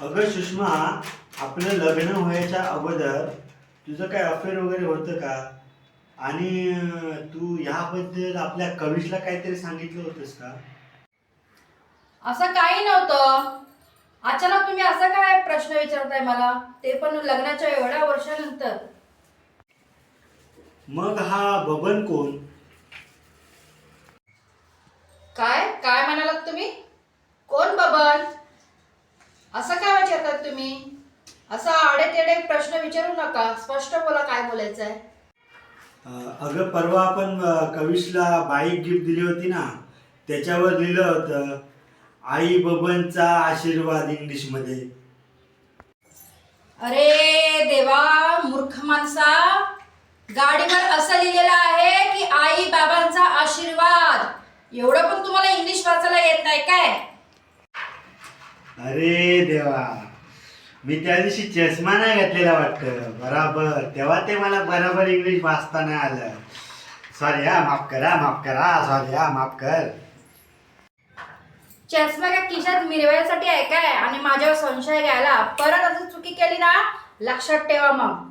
अगं सुषमा आपलं लग्न व्हायच्या अगोदर तुझं काय अफेअर वगैरे होतं का? आणि तू ह्याबद्दल आपल्या कविशला काहीतरी सांगितलं होतंस का? असं काही नव्हतं. अचानक तुम्ही असा काय प्रश्न विचारताय मला? ते पण लग्नाच्या एवढ्या वर्षानंतर. मग हा बबन कोण काय काय म्हणालात तुम्ही कोण बबन असं काय विचारतात तुम्ही? असं आडेतेडे प्रश्न विचारू नका. स्पष्ट बोला काय बोलायचं आहे अगं परवा आपण कविशला बाईक गिफ्ट दिली होती ना त्याच्यावर लिहिलं होतं आई बबनचा आशीर्वाद इंग्लिशमध्ये. अरे देवा मूर्ख माणसा. गाडीवर असं लिहिलेलं आहे की आई बाबांचा आशीर्वाद. एवढं पण तुम्हाला इंग्लिश वाचायला येत नाही काय? अरे देवा. मी त्या दिवशी चष्मा नाही घातलेला वाटतं. बराबर. तेव्हा ते मला बराबर इंग्लिश वाचता नाही आलं. सॉरी हा माफ करा माफ करा सॉरी हा माफ कर. चष्मा काय खिशात मिरवायसाठी आहे काय? आणि माझ्यावर संशय घ्यायला परत अजून चुकी केली ना? लक्षात ठेवा मग.